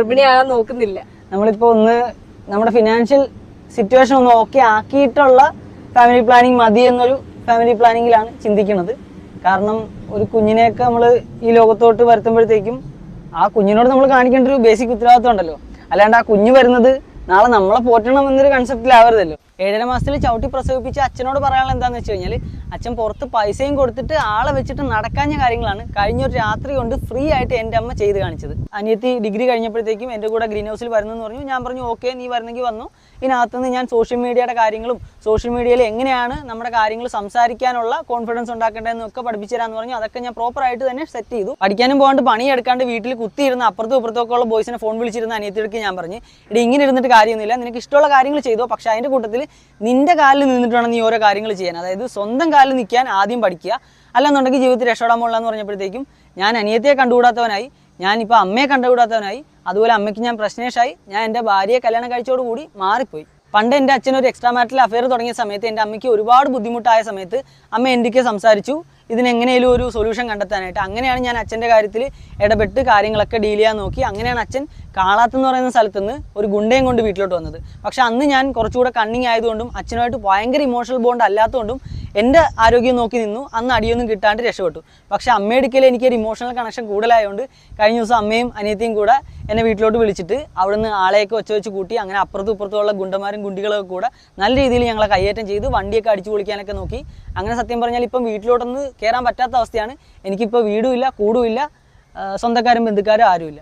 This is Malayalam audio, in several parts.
ഗർഭിണിയാകാൻ നോക്കുന്നില്ല. നമ്മളിപ്പോ ഒന്ന് നമ്മുടെ ഫിനാൻഷ്യൽ സിറ്റുവേഷൻ ഒന്ന് ഓക്കെ ആക്കിയിട്ടുള്ള ഫാമിലി പ്ലാനിങ് മതി എന്നൊരു ഫാമിലി പ്ലാനിങ്ങിലാണ് ചിന്തിക്കുന്നത് കാരണം ഒരു കുഞ്ഞിനെയൊക്കെ നമ്മൾ ഈ ലോകത്തോട്ട് വരുത്തുമ്പോഴത്തേക്കും ആ കുഞ്ഞിനോട് നമ്മൾ കാണിക്കേണ്ട ഒരു ബേസിക് ഉത്തരവാദിത്വം ഉണ്ടല്ലോ. അല്ലാണ്ട് ആ കുഞ്ഞ് വരുന്നത് നാളെ നമ്മളെ പോറ്റണം എന്നൊരു കൺസെപ്റ്റിലാവരുതല്ലോ ഏഴര മാസത്തിൽ ചവിട്ടി പ്രസവിപ്പിച്ച് അച്ഛനോട് പറയാനുള്ള എന്താന്ന് വെച്ച് കഴിഞ്ഞാൽ അച്ഛൻ പുറത്ത് പൈസയും കൊടുത്തിട്ട് ആളെ വെച്ചിട്ട് നടക്കാഞ്ഞ കാര്യങ്ങളാണ് കഴിഞ്ഞൊരു രാത്രി കൊണ്ട് ഫ്രീ ആയിട്ട് എന്റെ അമ്മ ചെയ്ത് കാണിച്ചത്. അനിയത്തി ഡിഗ്രി കഴിഞ്ഞപ്പോഴത്തേക്കും എന്റെ കൂടെ ഗ്രീൻ ഹൗസിൽ വരുന്നെന്ന് പറഞ്ഞു. ഞാൻ പറഞ്ഞു ഓക്കെ നീ വരുന്നെങ്കിൽ വന്നു. ഇതിനകത്തുനിന്ന് ഞാൻ സോഷ്യൽ മീഡിയയുടെ കാര്യങ്ങളും സോഷ്യൽ മീഡിയയിൽ എങ്ങനെയാണ് നമ്മുടെ കാര്യങ്ങൾ സംസാരിക്കാനുള്ള കോൺഫിഡൻസ് ഉണ്ടാക്കേണ്ടതെന്ന് ഒക്കെ പഠിപ്പിച്ചു തരാമെന്ന് പറഞ്ഞു. അതൊക്കെ ഞാൻ പ്രോപ്പർ ആയിട്ട് തന്നെ സെറ്റ് ചെയ്തു. പഠിക്കാനും പോകാണ്ട് പണിയെടുക്കാണ്ട് വീട്ടിൽ കുത്തിയിരുന്ന അപ്പുറത്തും ഇപ്പുറത്തൊക്കെ ഉള്ള ബോയ്സിനെ ഫോൺ വിളിച്ചിരുന്ന അനിയത്തിയൊക്കെ ഞാൻ പറഞ്ഞു ഇടി ഇങ്ങനെ ഇരുന്നിട്ട് കാര്യമൊന്നുമില്ല. നിനക്ക് ഇഷ്ടമുള്ള കാര്യങ്ങൾ ചെയ്തോ. പക്ഷേ അതിന്റെ കൂട്ടത്തിൽ നിന്റെ കാലിൽ നിന്നിട്ട് വേണം നീ ഓരോ കാര്യങ്ങൾ ചെയ്യാൻ. അതായത് സ്വന്തം കാലിൽ നിൽക്കാൻ ആദ്യം പഠിക്കുക. അല്ലെന്നുണ്ടെങ്കിൽ ജീവിതത്തിൽ രക്ഷപ്പെടാൻ പോകില്ല എന്ന് പറഞ്ഞപ്പോഴത്തേക്കും ഞാൻ അനിയത്തിയെ കണ്ടുകൂടാത്തവനായി ഞാനിപ്പോൾ അമ്മയെ കണ്ടുകൂടാത്തവനായി അതുപോലെ അമ്മയ്ക്ക് ഞാൻ പ്രശ്നേഷായി ഞാൻ എന്റെ ഭാര്യയെ കല്യാണം കഴിച്ചോടുകൂടി മാറിപ്പോയി. പണ്ട് എന്റെ അച്ഛൻ ഒരു എക്സ്ട്രാ മാരിറ്റൽ അഫയർ തുടങ്ങിയ സമയത്ത് എന്റെ അമ്മയ്ക്ക് ഒരുപാട് ബുദ്ധിമുട്ടായ സമയത്ത് അമ്മ എന്തൊക്കെ സംസാരിച്ചു. ഇതിനെങ്ങനെയും ഒരു സൊല്യൂഷൻ കണ്ടെത്താനായിട്ട് അങ്ങനെയാണ് ഞാൻ അച്ഛന്റെ കാര്യത്തിൽ ഇടപെട്ട് കാര്യങ്ങളൊക്കെ ഡീൽ ചെയ്യാൻ നോക്കി. അങ്ങനെയാണ് അച്ഛൻ കാളാത്ത് എന്ന് പറയുന്ന സ്ഥലത്ത് നിന്ന് ഒരു ഗുണ്ടയും കൊണ്ട് വീട്ടിലോട്ട് വന്നത്. പക്ഷെ അന്ന് ഞാൻ കുറച്ചുകൂടെ കണ്ണിങ് ആയതുകൊണ്ടും അച്ഛനുമായിട്ട് ഭയങ്കര ഇമോഷണൽ ബോണ്ട് അല്ലാത്തതുകൊണ്ടും എന്റെ ആരോഗ്യം നോക്കി നിന്നു. അന്ന് അടിയൊന്നും കിട്ടാണ്ട് രക്ഷപ്പെട്ടു. പക്ഷെ അമ്മയെടുക്കൽ എനിക്കൊരു ഇമോഷണൽ കണക്ഷൻ കൂടുതലായതുകൊണ്ട് കഴിഞ്ഞ ദിവസം അമ്മയും അനിയത്തിയും കൂടെ എന്നെ വീട്ടിലോട്ട് വിളിച്ചിട്ട് അവിടുന്ന് ആളെയൊക്കെ ഒച്ച വെച്ച് കൂട്ടി അങ്ങനെ അപ്പുറത്തും ഇപ്പുറത്തുമുള്ള ഗുണ്ടന്മാരും ഗുണ്ടികളൊക്കെ കൂടെ നല്ല രീതിയിൽ ഞങ്ങളെ കയ്യേറ്റം ചെയ്ത് വണ്ടിയൊക്കെ അടിച്ചു പൊളിക്കാനൊക്കെ നോക്കി. അങ്ങനെ സത്യം പറഞ്ഞാൽ ഇപ്പം വീട്ടിലോട്ടൊന്ന് കയറാൻ പറ്റാത്ത അവസ്ഥയാണ്. എനിക്കിപ്പോൾ വീടുമില്ല കൂടുമില്ല സ്വന്തക്കാരും ബന്ധുക്കാരും ആരുമില്ല.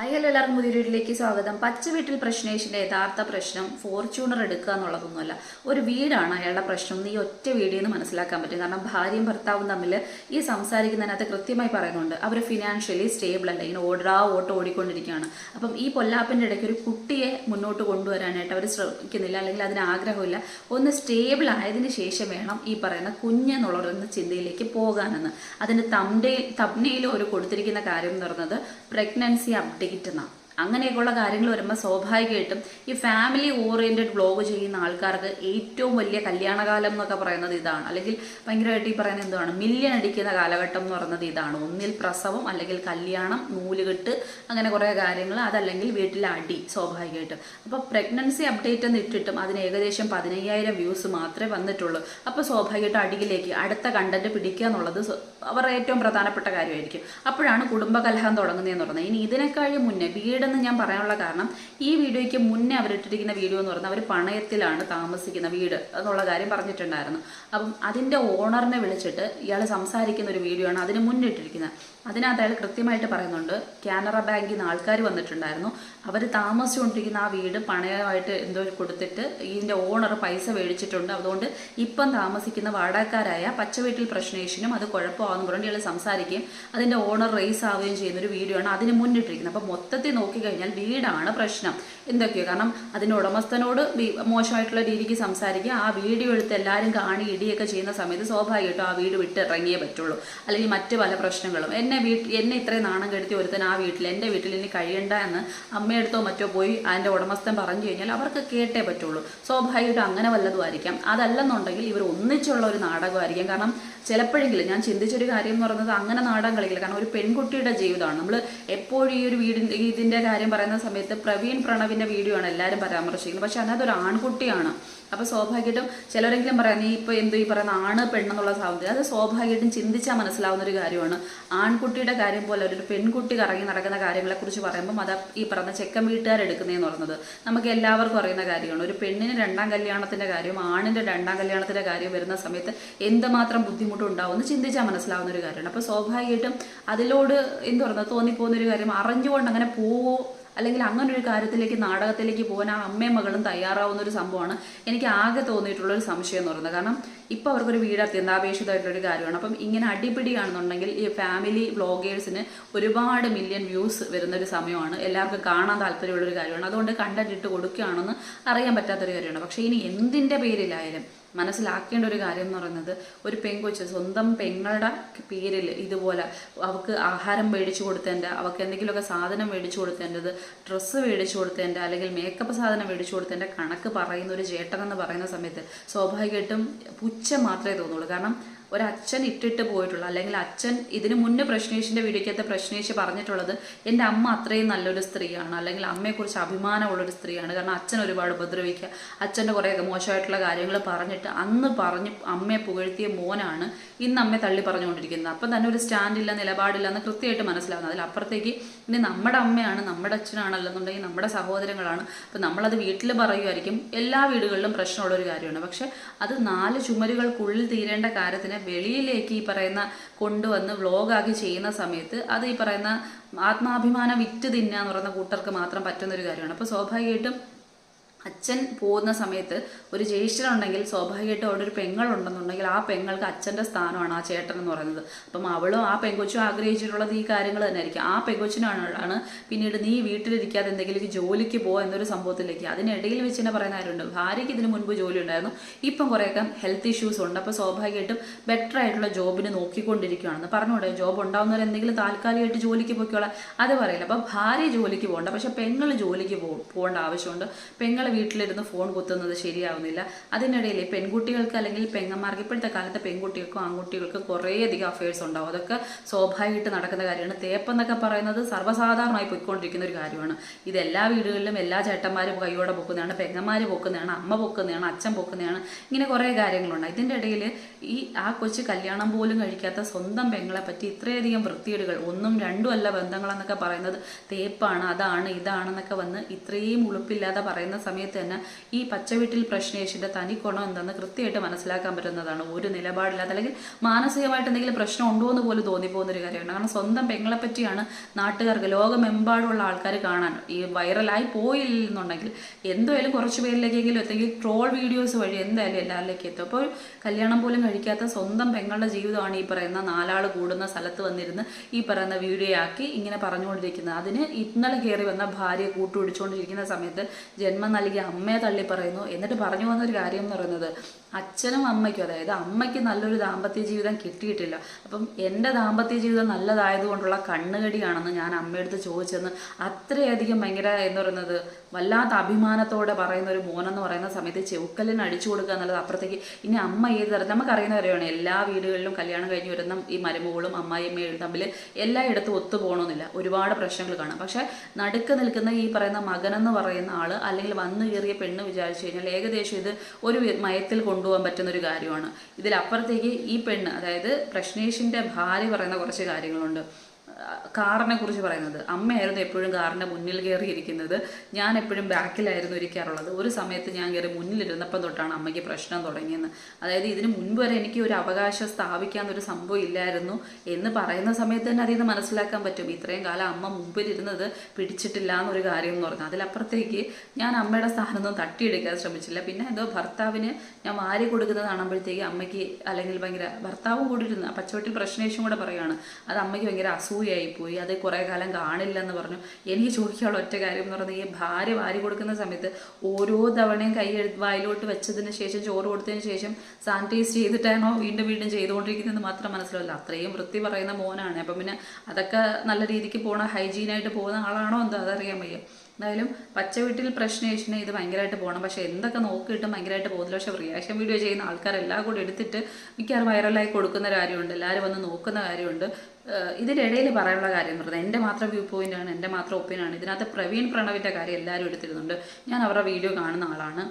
ഹായ് ഹലോ എല്ലാവർക്കും പുതിയ വീട്ടിലേക്ക് സ്വാഗതം. പച്ച വീട്ടിൽ പ്രശ്നേഷിന്റെ യഥാർത്ഥ പ്രശ്നം ഫോർച്യൂണർ എടുക്കുക എന്നുള്ളതൊന്നുമല്ല. ഒരു വീടാണ് അയാളുടെ പ്രശ്നം. എന്ന് ഈ ഒറ്റ വീഡിയോ എന്ന് മനസ്സിലാക്കാൻ പറ്റും. കാരണം ഭാര്യയും ഭർത്താവും തമ്മിൽ ഈ സംസാരിക്കുന്നതിനകത്ത് കൃത്യമായി പറയുന്നുണ്ട്. അവർ ഫിനാൻഷ്യലി സ്റ്റേബിൾ അല്ല. ഇങ്ങനെ ഓടാ ഓട്ടോ ഓടിക്കൊണ്ടിരിക്കുകയാണ്. അപ്പം ഈ പൊല്ലാപ്പിന്റെ ഇടയ്ക്ക് ഒരു കുട്ടിയെ മുന്നോട്ട് കൊണ്ടുവരാനായിട്ട് അവർ ശ്രമിക്കുന്നില്ല. അല്ലെങ്കിൽ അതിന് ആഗ്രഹമില്ല. ഒന്ന് സ്റ്റേബിൾ ആയതിന് ശേഷം വേണം ഈ പറയുന്ന കുഞ്ഞെന്നുള്ളൊരു ചിന്തയിലേക്ക് പോകാനെന്ന്. അതിന് തമ്പയിൽ തമ്മിലും ഒരു കൊടുത്തിരിക്കുന്ന കാര്യം എന്ന് പറയുന്നത് പ്രഗ്നൻസി അപ്ഡേറ്റ് എന്നാണ് അങ്ങനെയൊക്കെയുള്ള കാര്യങ്ങൾ വരുമ്പോൾ സ്വാഭാവികമായിട്ടും ഈ ഫാമിലി ഓറിയന്റഡ് വ്ലോഗ് ചെയ്യുന്ന ആൾക്കാർക്ക് ഏറ്റവും വലിയ കല്യാണകാലം എന്നൊക്കെ പറയുന്നത് ഇതാണ്. അല്ലെങ്കിൽ ഭയങ്കരമായിട്ട് ഈ പറയുന്നത് എന്താണ് മില്യൺ അടിക്കുന്ന കാലഘട്ടം എന്ന് പറയുന്നത് ഇതാണ്. ഒന്നിൽ പ്രസവം അല്ലെങ്കിൽ കല്യാണം നൂലുകെട്ട് അങ്ങനെ കുറേ കാര്യങ്ങൾ അതല്ലെങ്കിൽ വീട്ടിലെ അടി സ്വാഭാവികമായിട്ടും. അപ്പോൾ പ്രഗ്നൻസി അപ്ഡേറ്റ് എന്ന് ഇട്ടിട്ടും അതിന് ഏകദേശം പതിനയ്യായിരം വ്യൂസ് മാത്രമേ വന്നിട്ടുള്ളൂ. അപ്പോൾ സ്വാഭാവികമായിട്ടും അടിയിലേക്ക് അടുത്ത കണ്ടന്റ് പിടിക്കുക എന്നുള്ളത് അവർ ഏറ്റവും പ്രധാനപ്പെട്ട കാര്യമായിരിക്കും. അപ്പോഴാണ് കുടുംബകലഹം തുടങ്ങുന്നതെന്ന് പറയുന്നത്. ഇനി ഇതിനേക്കാളും മുന്നേ വീടെന്ന് ഞാൻ പറയാനുള്ള കാരണം ഈ വീഡിയോയ്ക്ക് മുന്നേ അവരിട്ടിരിക്കുന്ന വീഡിയോ എന്ന് പറഞ്ഞാൽ അവർ പണയത്തിലാണ് താമസിക്കുന്ന വീട് എന്നുള്ള കാര്യം പറഞ്ഞിട്ടുണ്ടായിരുന്നു. അപ്പം അതിന്റെ ഓണറിനെ വിളിച്ചിട്ട് ഇയാൾ സംസാരിക്കുന്ന ഒരു വീഡിയോ ആണ് അതിന് മുന്നിട്ടിരിക്കുന്നത്. അതിനകത്ത് അയാൾ കൃത്യമായിട്ട് പറയുന്നുണ്ട്. കാനറ ബാങ്കിൽ നിന്ന് ആൾക്കാർ വന്നിട്ടുണ്ടായിരുന്നു. അവർ താമസിച്ചുകൊണ്ടിരിക്കുന്ന ആ വീട് പണയമായിട്ട് എന്തോ കൊടുത്തിട്ട് ഇതിന്റെ ഓണർ പൈസ മേടിച്ചിട്ടുണ്ട്. അതുകൊണ്ട് ഇപ്പം താമസിക്കുന്ന വാടകക്കാരായ പച്ചവീട്ടിൽ പ്രശ്നേഷനും അത് കുഴപ്പമാണെന്ന് പറഞ്ഞിട്ട് ഇയാൾ സംസാരിക്കുകയും അതിന്റെ ഓണർ റേസ് ആവുകയും ചെയ്യുന്ന ഒരു വീഡിയോ ആണ് അതിന് മുന്നിട്ടിരിക്കുന്നത്. അപ്പോൾ മൊത്തത്തിൽ നോക്കിക്കഴിഞ്ഞാൽ വീടാണ് പ്രശ്നം. എന്തൊക്കെയോ. കാരണം അതിന്റെ ഉടമസ്ഥനോട് മോശമായിട്ടുള്ള രീതിക്ക് സംസാരിക്കുക ആ വീഡിയോ എടുത്ത് എല്ലാവരും കാണി ഇടിയൊക്കെ ചെയ്യുന്ന സമയത്ത് സ്വാഭാവികമായിട്ടും ആ വീട് വിട്ട് ഇറങ്ങിയേ പറ്റുള്ളൂ. അല്ലെങ്കിൽ മറ്റ് പല പ്രശ്നങ്ങളും. എന്നെ വീട്ടിൽ എന്നെ ഇത്രയും നാണം കെടുത്തി ഒരുത്തൻ ആ വീട്ടിൽ എന്റെ വീട്ടിൽ ഇനി കഴിയണ്ട എന്ന് അമ്മയെടുത്തോ മറ്റോ പോയി അതിന്റെ ഉടമസ്ഥൻ പറഞ്ഞു കഴിഞ്ഞാൽ അവർക്ക് കേട്ടേ പറ്റുള്ളൂ. സ്വാഭാവികമായിട്ടും അങ്ങനെ വല്ലതും ആയിരിക്കാം. അതല്ലെന്നുണ്ടെങ്കിൽ ഇവർ ഒന്നിച്ചുള്ള ഒരു നാടകമായിരിക്കും. കാരണം ചിലപ്പോഴെങ്കിലും ഞാൻ ചിന്തിച്ചൊരു കാര്യം എന്ന് പറയുന്നത് അങ്ങനെ നാടകം കളിക്കില്ല. കാരണം ഒരു പെൺകുട്ടിയുടെ ജീവിതമാണ്. നമ്മൾ എപ്പോഴും ഈ ഒരു വീടിന്റെ ഇതിന്റെ കാര്യം പറയുന്ന സമയത്ത് പ്രവീൺ പ്രണവിന്റെ വീഡിയോ ആണ് എല്ലാവരും പരാമർശിക്കുന്നത്. പക്ഷേ അതിനകത്ത് ഒരു ആൺകുട്ടിയാണ്. അപ്പോൾ സ്വാഭാവികമായിട്ടും ചിലരെങ്കിലും പറയാം നീ ഇപ്പോൾ എന്തോ ഈ പറയുന്ന ആണ് പെണ്ണെന്നുള്ള സാധ്യത അത് സ്വാഭാവികമായിട്ടും ചിന്തിച്ചാൽ മനസ്സിലാവുന്ന ഒരു കാര്യമാണ്. ആൺകുട്ടിയുടെ കാര്യം പോലെ ഒരു പെൺകുട്ടി കറങ്ങി നടക്കുന്ന കാര്യങ്ങളെക്കുറിച്ച് പറയുമ്പം അത് ഈ പറഞ്ഞ ചെക്കൻ വീട്ടുകാരെടുക്കുന്നതെന്ന് പറയുന്നത്. നമുക്ക് എല്ലാവർക്കും അറിയുന്ന കാര്യമാണ്. ഒരു പെണ്ണിന് രണ്ടാം കല്യാണത്തിന്റെ കാര്യം ആണിന്റെ രണ്ടാം കല്യാണത്തിന്റെ കാര്യം വരുന്ന സമയത്ത് എന്തുമാത്രം ബുദ്ധിമുട്ടുണ്ടാവും എന്ന് ചിന്തിച്ചാൽ മനസ്സിലാവുന്ന ഒരു കാര്യമാണ്. അപ്പോൾ സ്വാഭാവികമായിട്ടും അതിലോട് എന്ത് പറയുന്നത് തോന്നിപ്പോകുന്ന ഒരു കാര്യം അറിഞ്ഞുകൊണ്ട് അങ്ങനെ പോവോ അല്ലെങ്കിൽ അങ്ങനെ ഒരു കാര്യത്തിലേക്ക് നാടകത്തിലേക്ക് പോകാൻ ആ അമ്മയും മകളും തയ്യാറാവുന്ന ഒരു സംഭവമാണ് എനിക്ക് ആകെ തോന്നിയിട്ടുള്ള ഒരു സംശയം എന്ന് പറയുന്നത്. കാരണം ഇപ്പോൾ അവർക്കൊരു വീട് അത്യന്താപേക്ഷിതമായിട്ടുള്ള ഒരു കാര്യമാണ്. അപ്പം ഇങ്ങനെ അടിപിടിയാണെന്നുണ്ടെങ്കിൽ ഈ ഫാമിലി വ്ളോഗേഴ്സിന് ഒരുപാട് മില്യൺ വ്യൂസ് വരുന്ന ഒരു സമയമാണ്. എല്ലാവർക്കും കാണാൻ താല്പര്യമുള്ള ഒരു കാര്യമാണ്. അതുകൊണ്ട് കണ്ടന്റ് ഇട്ട് കൊടുക്കുകയാണെന്ന് അറിയാൻ പറ്റാത്തൊരു കാര്യമാണ്. പക്ഷേ ഇനി എന്തിന്റെ പേരിലായാലും മനസ്സിലാക്കേണ്ട ഒരു കാര്യം എന്ന് പറയുന്നത് ഒരു പെൺകൊച്ച് സ്വന്തം പെങ്ങളുടെ പേരിൽ ഇതുപോലെ അവൾക്ക് ആഹാരം മേടിച്ചു കൊടുത്തേന്റെ അവൾക്ക് എന്തെങ്കിലുമൊക്കെ സാധനം മേടിച്ചു കൊടുത്തേണ്ടത് ഡ്രസ്സ് മേടിച്ചു കൊടുത്തേന്റെ അല്ലെങ്കിൽ മേക്കപ്പ് സാധനം മേടിച്ചു കൊടുത്തേന്റെ കണക്ക് പറയുന്ന ഒരു ചേട്ടൻ എന്ന് പറയുന്ന സമയത്ത് സ്വാഭാവികമായിട്ടും പുച്ഛം മാത്രമേ തോന്നുള്ളൂ. കാരണം ഒരു അച്ഛൻ ഇട്ടിട്ട് പോയിട്ടുള്ള. അല്ലെങ്കിൽ അച്ഛൻ ഇതിന് മുന്നേ പ്രശ്നേഷിന്റെ വീഡിയോക്കകത്ത് പ്രശ്നേഷ് പറഞ്ഞിട്ടുള്ളത് എന്റെ അമ്മ അത്രയും നല്ലൊരു സ്ത്രീയാണ്. അല്ലെങ്കിൽ അമ്മയെക്കുറിച്ച് അഭിമാനമുള്ളൊരു സ്ത്രീയാണ്. കാരണം അച്ഛൻ ഒരുപാട് ഉപദ്രവിക്കുക. അച്ഛന്റെ കുറേ മോശമായിട്ടുള്ള കാര്യങ്ങൾ പറഞ്ഞിട്ട് അന്ന് പറഞ്ഞ് അമ്മയെ പുകഴ്ത്തിയ മോനാണ് ഇന്ന് അമ്മയെ തള്ളി പറഞ്ഞുകൊണ്ടിരിക്കുന്നത്. അപ്പം തന്നെ ഒരു സ്റ്റാൻഡില്ല നിലപാടില്ല എന്ന് കൃത്യമായിട്ട് മനസ്സിലാവുന്നത്. അതിലപ്പുറത്തേക്ക് ഇനി നമ്മുടെ അമ്മയാണ് നമ്മുടെ അച്ഛനാണല്ലെന്നുണ്ടെങ്കിൽ നമ്മുടെ സഹോദരങ്ങളാണ്. അപ്പം നമ്മളത് വീട്ടിൽ പറയുമായിരിക്കും. എല്ലാ വീടുകളിലും പ്രശ്നമുള്ളൊരു കാര്യമാണ്. പക്ഷേ അത് നാല് ചുമരുകൾക്കുള്ളിൽ തീരേണ്ട കാര്യത്തിന് വെളിയിലേക്ക് ഈ പറയുന്ന കൊണ്ടുവന്ന് വ്ളോഗാക്കി ചെയ്യുന്ന സമയത്ത് അത് ഈ പറയുന്ന ആത്മാഭിമാനം വിറ്റ് തിന്നുക എന്ന് പറയുന്ന കൂട്ടർക്ക് മാത്രം പറ്റുന്നൊരു കാര്യമാണ്. അപ്പോൾ സ്വാഭാവികമായിട്ടും അച്ഛൻ പോകുന്ന സമയത്ത് ഒരു ജ്യേഷ്ഠനുണ്ടെങ്കിൽ സ്വാഭാവികമായിട്ടും അവിടെ ഒരു പെങ്ങളുണ്ടെന്നുണ്ടെങ്കിൽ ആ പെങ്ങൾക്ക് അച്ഛന്റെ സ്ഥാനമാണ് ആ ചേട്ടൻ എന്ന് പറയുന്നത്. അപ്പം അവളും ആ പെങ്കൊച്ചും ആഗ്രഹിച്ചിട്ടുള്ളത് ഈ കാര്യങ്ങൾ തന്നെ ആയിരിക്കും ആ പെങ്കൊച്ചിനാണ് പിന്നീട് നീ വീട്ടിലിരിക്കാതെ എന്തെങ്കിലും ജോലിക്ക് പോകുക എന്നൊരു സംഭവത്തിലേക്ക്. അതിനിടയിൽ വെച്ച് തന്നെ പറയുന്ന കാര്യമുണ്ട്. ഭാര്യയ്ക്ക് ഇതിന് മുൻപ് ജോലി ഉണ്ടായിരുന്നു. ഇപ്പം കുറേയൊക്കെ ഹെൽത്ത് ഇഷ്യൂസ് ഉണ്ട്. അപ്പോൾ സ്വാഭാവികമായിട്ടും ബെറ്റർ ആയിട്ടുള്ള ജോബിന് നോക്കിക്കൊണ്ടിരിക്കുകയാണെന്ന് പറഞ്ഞുകൊണ്ടേ ജോബ് ഉണ്ടാവുന്നവർ എന്തെങ്കിലും താൽക്കാലികമായിട്ട് ജോലിക്ക് പോയിക്കോളാം. അത് പറയില്ല. അപ്പോൾ ഭാര്യ ജോലിക്ക് പോകണ്ട. പക്ഷേ പെങ്ങൾ ജോലിക്ക് പോകും പോകേണ്ട ആവശ്യമുണ്ട്. പെങ്ങൾ വീട്ടിലിരുന്ന് ഫോൺ കുത്തുന്നത് ശരിയാവുന്നില്ല. അതിനിടയിൽ പെൺകുട്ടികൾക്ക് അല്ലെങ്കിൽ പെങ്ങന്മാർക്ക് ഇപ്പോഴത്തെ കാലത്ത് പെൺകുട്ടികൾക്കും ആൺകുട്ടികൾക്കും കുറേയധികം അഫയേഴ്സ് ഉണ്ടാവും. അതൊക്കെ സ്വാഭാവികമായിട്ട് നടക്കുന്ന കാര്യമാണ്. തേപ്പെന്നൊക്കെ പറയുന്നത് സർവസാധാരണമായി പോയിക്കൊണ്ടിരിക്കുന്ന ഒരു കാര്യമാണ്. ഇത് എല്ലാ വീടുകളിലും എല്ലാ ചേട്ടന്മാരും കൈയോടെ പൊക്കുന്നതാണ് പെങ്ങന്മാർ പൊക്കുന്നതാണ് അമ്മ പൊക്കുന്നതാണ് അച്ഛൻ പൊക്കുന്നതാണ് ഇങ്ങനെ കുറേ കാര്യങ്ങളുണ്ട്. ഇതിന്റെ ഇടയിൽ ഈ ആ കൊച്ചു കല്യാണം പോലും കഴിക്കാത്ത സ്വന്തം പെങ്ങളെ പറ്റി ഇത്രയധികം വൃത്തികേടുകൾ ഒന്നും രണ്ടും അല്ല ബന്ധങ്ങളെന്നൊക്കെ പറയുന്നത് തേപ്പാണ് അതാണ് ഇതാണെന്നൊക്കെ വന്ന് ഇത്രയും ഉളുപ്പില്ലാതെ പറയുന്ന സമയത്ത് തന്നെ ഈ പച്ചവീട്ടിൽ പ്രശ്നേഷിന്റെ തനി ഗുണം എന്താണെന്ന് കൃത്യമായിട്ട് മനസ്സിലാക്കാൻ പറ്റുന്നതാണ്. ഒരു നിലപാടില്ലാത്ത അല്ലെങ്കിൽ മാനസികമായിട്ട് എന്തെങ്കിലും പ്രശ്നം ഉണ്ടോ എന്ന് പോലും തോന്നിപ്പോകുന്ന ഒരു കാര്യമാണ്. കാരണം സ്വന്തം പെങ്ങളെ പറ്റിയാണ് നാട്ടുകാർക്ക് ലോകമെമ്പാടുള്ള ആൾക്കാർ കാണാൻ ഈ വൈറലായി പോയില്ലെന്നുണ്ടെങ്കിൽ എന്തായാലും കുറച്ച് പേരിലേക്കെങ്കിലും എത്തെങ്കിൽ ട്രോൾ വീഡിയോസ് വഴി എന്തായാലും എല്ലാവരിലേക്ക് എത്തും. അപ്പോൾ കല്യാണം പോലും കഴിക്കാത്ത സ്വന്തം പെങ്ങളുടെ ജീവിതമാണ് ഈ പറയുന്ന നാലാൾ കൂടുന്ന സ്ഥലത്ത് വന്നിരുന്ന് ഈ പറയുന്ന വീഡിയോ ആക്കി ഇങ്ങനെ പറഞ്ഞുകൊണ്ടിരിക്കുന്നത്. അതിന് ഇന്നലെ കയറി വന്ന ഭാര്യ കൂട്ടുപിടിച്ചുകൊണ്ടിരിക്കുന്ന സമയത്ത് ജന്മം നൽകിയ അമ്മയെ തള്ളി പറയുന്നു. എന്നിട്ട് പറഞ്ഞു വന്ന ഒരു കാര്യം എന്ന് പറയുന്നത് അച്ഛനും അമ്മയ്ക്കും അതായത് അമ്മയ്ക്ക് നല്ലൊരു ദാമ്പത്യ ജീവിതം കിട്ടിയിട്ടില്ല. അപ്പം എന്റെ ദാമ്പത്യ ജീവിതം നല്ലതായതുകൊണ്ടുള്ള കണ്ണുകടിയാണെന്ന് ഞാൻ അമ്മയടുത്ത് ചോദിച്ചെന്ന് അത്രയധികം ഭയങ്കര എന്ന് പറയുന്നത് വല്ലാത്ത അഭിമാനത്തോടെ പറയുന്ന ഒരു മോനെന്ന് പറയുന്ന സമയത്ത് ചെവുക്കലിന് അടിച്ചു കൊടുക്കുക എന്നുള്ളത് അപ്പുറത്തേക്ക് ഇനി അമ്മ ഏത് തരം നമുക്കറിയുന്ന കാര്യമാണ് എല്ലാ വീടുകളിലും കല്യാണം കഴിഞ്ഞ് വരുന്ന ഈ മരുമകളും അമ്മായിയമ്മയും തമ്മിൽ എല്ലായിടത്തും ഒത്തു പോകണമെന്നില്ല ഒരുപാട് പ്രശ്നങ്ങൾ കാണും. പക്ഷേ നടുക്ക് നിൽക്കുന്ന ഈ പറയുന്ന മകനെന്ന് പറയുന്ന ആൾ അല്ലെങ്കിൽ വന്നു കയറിയ പെണ്ണ് വിചാരിച്ചു കഴിഞ്ഞാൽ ഏകദേശം ഇത് ഒരു മയത്തിൽ മയത്തിൽ കൊണ്ടുപോകാൻ പറ്റുന്ന ഒരു കാര്യമാണ്. ഇതിലപ്പുറത്തേക്ക് ഈ പെണ്ണ് അതായത് പ്രശ്നേഷിന്റെ ഭാര്യ പറയുന്ന കുറച്ച് കാര്യങ്ങളുണ്ട്. കാറിനെ കുറിച്ച് പറയുന്നത്. അമ്മയായിരുന്നു എപ്പോഴും കാറിന്റെ മുന്നിൽ കയറിയിരിക്കുന്നത്. ഞാൻ എപ്പോഴും ബാക്കിലായിരുന്നു ഇരിക്കാറുള്ളത്. ഒരു സമയത്ത് ഞാൻ കയറി മുന്നിലിരുന്നപ്പം തൊട്ടാണ് അമ്മയ്ക്ക് പ്രശ്നം തുടങ്ങിയത് അതായത് ഇതിന് മുൻപ് വരെ എനിക്ക് ഒരു അവകാശം സ്ഥാപിക്കാമെന്നൊരു സംഭവം ഇല്ലായിരുന്നു എന്ന് പറയുന്ന സമയത്ത് തന്നെ അതിൽ നിന്ന് മനസ്സിലാക്കാൻ പറ്റും. ഇത്രയും കാലം അമ്മ മുമ്പിലിരുന്നത് പിടിച്ചിട്ടില്ല എന്നൊരു കാര്യം എന്ന് പറഞ്ഞു അതിലപ്പുറത്തേക്ക് ഞാൻ അമ്മയുടെ സ്ഥാനമൊന്നും തട്ടിയെടുക്കാൻ ശ്രമിച്ചില്ല. പിന്നെ എന്തോ ഭർത്താവിന് ഞാൻ വാരി കൊടുക്കുന്നത് കാണുമ്പോഴത്തേക്ക് അമ്മയ്ക്ക് അല്ലെങ്കിൽ ഭയങ്കര ഭർത്താവും കൂടി ഇരുന്ന് പച്ചവട്ടിൽ പ്രശ്നേഷും കൂടെ പറയുകയാണ് അത് അമ്മയ്ക്ക് ഭയങ്കര അസൂയായി പോയി അത് കുറേ കാലം കാണില്ല എന്ന് പറഞ്ഞു. എനിക്ക് ചോദിക്കാനുള്ള ഒറ്റ കാര്യം എന്ന് പറഞ്ഞാൽ ഈ ഭാര്യ വാരി കൊടുക്കുന്ന സമയത്ത് ഓരോ തവണയും കൈ വായിലോട്ട് വെച്ചതിന് ശേഷം ചോറ് കൊടുത്തതിന് ശേഷം സാനിറ്റൈസ് ചെയ്തിട്ടാണോ വീണ്ടും വീണ്ടും ചെയ്തുകൊണ്ടിരിക്കുന്നത് മാത്രം മനസ്സിലാവില്ല. അത്രയും വൃത്തി പറയുന്ന മോനാണ്. അപ്പം പിന്നെ അതൊക്കെ നല്ല രീതിക്ക് പോണ ഹൈജീനായിട്ട് പോകുന്ന ആളാണോ എന്തോ അതറിയാൻ വയ്യ. എന്തായാലും പച്ച വീട്ടിൽ പ്രശ്നേഷന് ഇത് ഭയങ്കരമായിട്ട് പോകണം. പക്ഷേ എന്തൊക്കെ നോക്കിയിട്ടും ഭയങ്കരമായിട്ട് പോകുന്നില്ല. പക്ഷേ റിയാക്ഷൻ വീഡിയോ ചെയ്യുന്ന ആൾക്കാരെല്ലാം കൂടി എടുത്തിട്ട് മിക്കവാറും വൈറലായി കൊടുക്കുന്ന കാര്യമുണ്ട്. എല്ലാവരും വന്ന് നോക്കുന്ന കാര്യമുണ്ട്. ഇതിനിടയിൽ പറയാനുള്ള കാര്യം എന്ന് പറഞ്ഞാൽ എന്റെ മാത്രം വ്യൂ പോയിന്റ് ആണ്. എന്റെ മാത്രം ഒപ്പീനിയൻ ആണ്. ഇതിനകത്ത് പ്രവീൺ പ്രണവിന്റെ കാര്യം എല്ലാവരും എടുത്തിരുന്നുണ്ട്. ഞാൻ അവരുടെ വീഡിയോ കാണുന്ന ആളാണ്.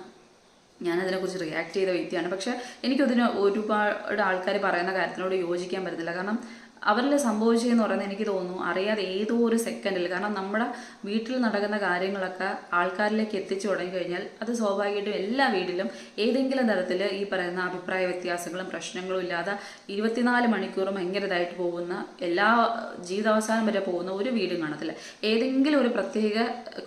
ഞാനതിനെക്കുറിച്ച് റിയാക്ട് ചെയ്ത വ്യക്തിയാണ്. പക്ഷേ എനിക്കതിന് ഒരുപാട് ആൾക്കാർ പറയുന്ന കാര്യത്തിനോട് യോജിക്കാൻ പറ്റുന്നില്ല കാരണം അവരിൽ സംഭവിച്ചതെന്ന് പറയുന്നത് എനിക്ക് തോന്നുന്നു അറിയാതെ ഏതോ ഒരു സെക്കൻഡിൽ കാരണം നമ്മുടെ വീട്ടിൽ നടക്കുന്ന കാര്യങ്ങളൊക്കെ ആൾക്കാരിലേക്ക് എത്തിച്ചു തുടങ്ങി കഴിഞ്ഞാൽ അത് സ്വാഭാവികമായിട്ടും എല്ലാ വീട്ടിലും ഏതെങ്കിലും തരത്തിൽ ഈ പറയുന്ന അഭിപ്രായ വ്യത്യാസങ്ങളും പ്രശ്നങ്ങളും ഇല്ലാതെ ഇരുപത്തിനാല് മണിക്കൂറും ഭയങ്കര ഇതായിട്ട് പോകുന്ന എല്ലാ ജീവിതാവസാനം വരെ പോകുന്ന ഒരു വീടും കാണത്തില്ല. ഏതെങ്കിലും ഒരു പ്രത്യേക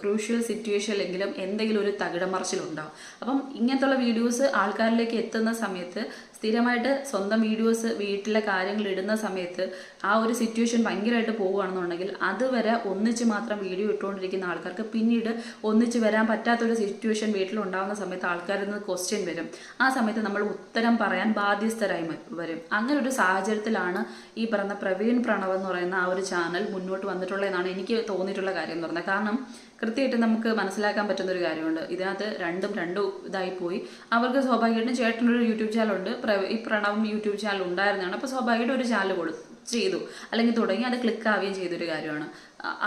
ക്രൂഷ്യൽ സിറ്റുവേഷനിലെങ്കിലും എന്തെങ്കിലും ഒരു തകിടമറിച്ചിലുണ്ടാവും അപ്പം ഇങ്ങനത്തുള്ള വീഡിയോസ് ആൾക്കാരിലേക്ക് എത്തുന്ന സമയത്ത് സ്ഥിരമായിട്ട് സ്വന്തം വീഡിയോസ് വീട്ടിലെ കാര്യങ്ങൾ ഇടുന്ന സമയത്ത് ആ ഒരു സിറ്റുവേഷൻ ഭയങ്കരമായിട്ട് പോവുകയാണെന്നുണ്ടെങ്കിൽ അതുവരെ ഒന്നിച്ച് മാത്രം വീഡിയോ ഇട്ടുകൊണ്ടിരിക്കുന്ന ആൾക്കാർക്ക് പിന്നീട് ഒന്നിച്ച് വരാൻ പറ്റാത്തൊരു സിറ്റുവേഷൻ വീട്ടിലുണ്ടാകുന്ന സമയത്ത് ആൾക്കാരിൽ നിന്ന് ക്വസ്റ്റ്യൻ വരും. ആ സമയത്ത് നമ്മൾ ഉത്തരം പറയാൻ ബാധ്യസ്ഥരായി വരും. അങ്ങനെ ഒരു സാഹചര്യത്തിലാണ് ഈ പറഞ്ഞ പ്രവീൺ പ്രണവ് എന്ന് പറയുന്ന ആ ഒരു ചാനൽ മുന്നോട്ട് വന്നിട്ടുള്ളതെന്നാണ് എനിക്ക് തോന്നിയിട്ടുള്ള കാര്യം എന്ന് പറഞ്ഞത് കാരണം കൃത്യമായിട്ട് നമുക്ക് മനസ്സിലാക്കാൻ പറ്റുന്ന ഒരു കാര്യമുണ്ട്. ഇതിനകത്ത് രണ്ടും രണ്ടും ഇതായി പോയി. അവർക്ക് സ്വാഭാവികമായിട്ടും ചേട്ടനൊരു യൂട്യൂബ് ചാനലുണ്ട് ഈ പ്രണവ് യൂട്യൂബ് ചാനൽ ഉണ്ടായിരുന്നതാണ്. അപ്പോൾ സ്വാഭാവികമായിട്ട് ഒരു ചാനൽ കൊടു ചെയ്തു. അല്ലെങ്കിൽ തുടങ്ങി അത് ക്ലിക്ക് ആവുകയും ചെയ്തൊരു കാര്യമാണ്.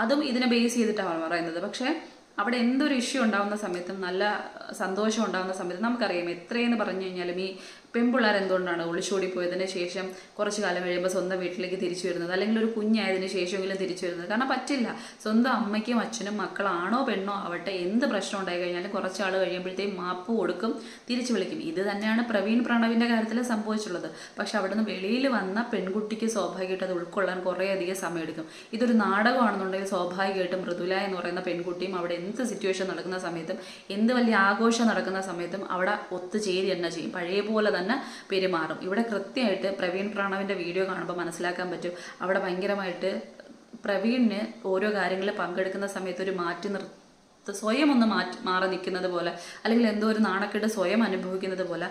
അതും ഇതിനെ ബേസ് ചെയ്തിട്ടാണ് പറയുന്നത്. പക്ഷേ അവിടെ എന്തൊരു ഇഷ്യൂ ഉണ്ടാകുന്ന സമയത്തും നല്ല സന്തോഷം ഉണ്ടാകുന്ന സമയത്തും നമുക്കറിയാം എത്രയെന്ന് പറഞ്ഞു കഴിഞ്ഞാലും ഈ പെൺപിള്ളേർ എന്തുകൊണ്ടാണ് ഒളിച്ചോടി പോയതിന് ശേഷം കുറച്ച് കാലം കഴിയുമ്പോൾ സ്വന്തം വീട്ടിലേക്ക് തിരിച്ചു വരുന്നത്? അല്ലെങ്കിൽ ഒരു കുഞ്ഞായതിന് ശേഷമെങ്കിലും തിരിച്ചു വരുന്നത്? കാരണം പറ്റില്ല. സ്വന്തം അമ്മയ്ക്കും അച്ഛനും മക്കളാണോ പെണ്ണോ ആവട്ടെ എന്ത് പ്രശ്നം ഉണ്ടായി കഴിഞ്ഞാലും കുറച്ച് ആൾ കഴിയുമ്പോഴത്തേക്കും മാപ്പ് കൊടുക്കും തിരിച്ചു വിളിക്കും. ഇത് തന്നെയാണ് പ്രവീൺ പ്രണവിന്റെ കാര്യത്തിൽ സംഭവിച്ചുള്ളത് പക്ഷെ അവിടുന്ന് വെളിയിൽ വന്ന പെൺകുട്ടിക്ക് സ്വാഭാവികമായിട്ട് അത് ഉൾക്കൊള്ളാൻ കുറേയധികം സമയമെടുക്കും. ഇതൊരു നാടകമാണെന്നുണ്ടെങ്കിൽ സ്വാഭാവികമായിട്ടും മൃദുല എന്ന് പറയുന്ന പെൺകുട്ടിയും അവിടെ എന്ത് സിറ്റുവേഷൻ നടക്കുന്ന സമയത്തും എന്ത് വലിയ ആഘോഷം നടക്കുന്ന സമയത്തും അവിടെ ഒത്തുചേരി തന്നെ ചെയ്യും. പഴയ പോലെ തന്നെ പെരുമാറും. ഇവിടെ കൃത്യമായിട്ട് പ്രവീൺ പ്രാണവിന്റെ വീഡിയോ കാണുമ്പോൾ മനസ്സിലാക്കാൻ പറ്റും. അവിടെ ഭയങ്കരമായിട്ട് പ്രവീണിന് ഓരോ കാര്യങ്ങളിൽ പങ്കെടുക്കുന്ന സമയത്ത് ഒരു മാറ്റി നിർ സ്വയം ഒന്ന് മാറ്റി മാറി നിൽക്കുന്നത് പോലെ അല്ലെങ്കിൽ എന്തോ ഒരു നാണക്കേട് സ്വയം അനുഭവിക്കുന്നത് പോലെ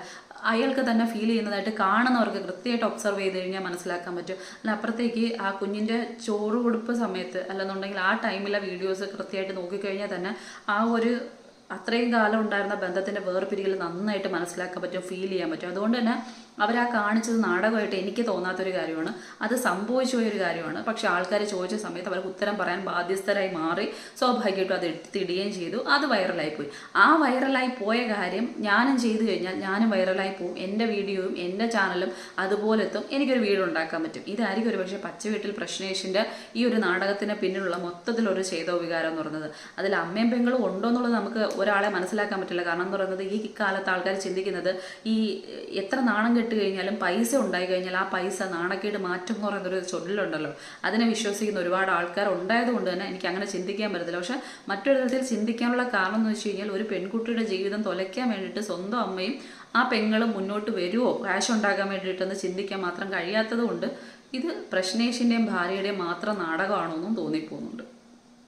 അയാൾക്ക് തന്നെ ഫീൽ ചെയ്യുന്നതായിട്ട് കാണുന്നവർക്ക് കൃത്യമായിട്ട് ഒബ്സർവ് ചെയ്ത് കഴിഞ്ഞാൽ മനസ്സിലാക്കാൻ പറ്റും. അല്ല അപ്പുറത്തേക്ക് ആ കുഞ്ഞിന്റെ ചോറ് കൊടുപ്പ് സമയത്ത് അല്ലെന്നുണ്ടെങ്കിൽ ആ ടൈമിലെ വീഡിയോസ് കൃത്യമായിട്ട് നോക്കിക്കഴിഞ്ഞാൽ തന്നെ ആ ഒരു അത്രയും കാലം ഉണ്ടായിരുന്ന ബന്ധത്തിന്റെ വേർപിരികൾ നന്നായിട്ട് മനസ്സിലാക്കാൻ പറ്റും ഫീൽ ചെയ്യാൻ പറ്റും. അതുകൊണ്ട് തന്നെ അവരാ കാണിച്ചത് നാടകമായിട്ട് എനിക്ക് തോന്നാത്തൊരു കാര്യമാണ്. അത് സംഭവിച്ചു പോയൊരു കാര്യമാണ്. പക്ഷെ ആൾക്കാർ ചോദിച്ച സമയത്ത് അവർക്ക് ഉത്തരം പറയാൻ ബാധ്യസ്ഥരായി മാറി സ്വാഭാവികമായിട്ടും അത് എടുത്തിടുകയും ചെയ്തു. അത് വൈറലായി പോയി. ആ വൈറലായി പോയ കാര്യം ഞാനും ചെയ്തു കഴിഞ്ഞാൽ ഞാനും വൈറലായി പോവും. എന്റെ വീഡിയോയും എന്റെ ചാനലും അതുപോലെ എത്തും എനിക്കൊരു വീഡിയോ ഉണ്ടാക്കാൻ പറ്റും. ഇതായിരിക്കും ഒരു പക്ഷേ പച്ച വീട്ടിൽ പ്രശ്നേഷിന്റെ ഈ ഒരു നാടകത്തിന് പിന്നിലുള്ള മൊത്തത്തിലൊരു ചെയ്തോ വികാരം എന്ന് പറയുന്നത്. അതിൽ അമ്മയും പെങ്ങളും ഉണ്ടോ എന്നുള്ളത് നമുക്ക് ഒരാളെ മനസ്സിലാക്കാൻ പറ്റില്ല. കാരണം എന്ന് പറയുന്നത് ഈ കാലത്ത് ആൾക്കാർ ചിന്തിക്കുന്നത് ഈ എത്ര നാണം കെട്ട് കഴിഞ്ഞാലും പൈസ ഉണ്ടായി കഴിഞ്ഞാൽ ആ പൈസ നാണക്കേട് മാറ്റം കുറയുന്നൊരു ചൊല്ലുണ്ടല്ലോ. അതിനെ വിശ്വസിക്കുന്ന ഒരുപാട് ആൾക്കാർ ഉണ്ടായത് കൊണ്ട് തന്നെ എനിക്ക് അങ്ങനെ ചിന്തിക്കാൻ പറ്റത്തില്ല. പക്ഷെ മറ്റൊരു തരത്തിൽ ചിന്തിക്കാനുള്ള കാരണം എന്ന് വെച്ച് കഴിഞ്ഞാൽ ഒരു പെൺകുട്ടിയുടെ ജീവിതം തുലയ്ക്കാൻ വേണ്ടിയിട്ട് സ്വന്തം അമ്മയും ആ പെങ്ങളും മുന്നോട്ട് വരുമോ കാശ് ഉണ്ടാക്കാൻ വേണ്ടിയിട്ടെന്ന് ചിന്തിക്കാൻ മാത്രം കഴിയാത്തത് കൊണ്ട് ഇത് പ്രശ്നേഷിന്റെയും ഭാര്യയുടെയും മാത്രം നാടകമാണോ എന്നും തോന്നിപ്പോകുന്നുണ്ട്.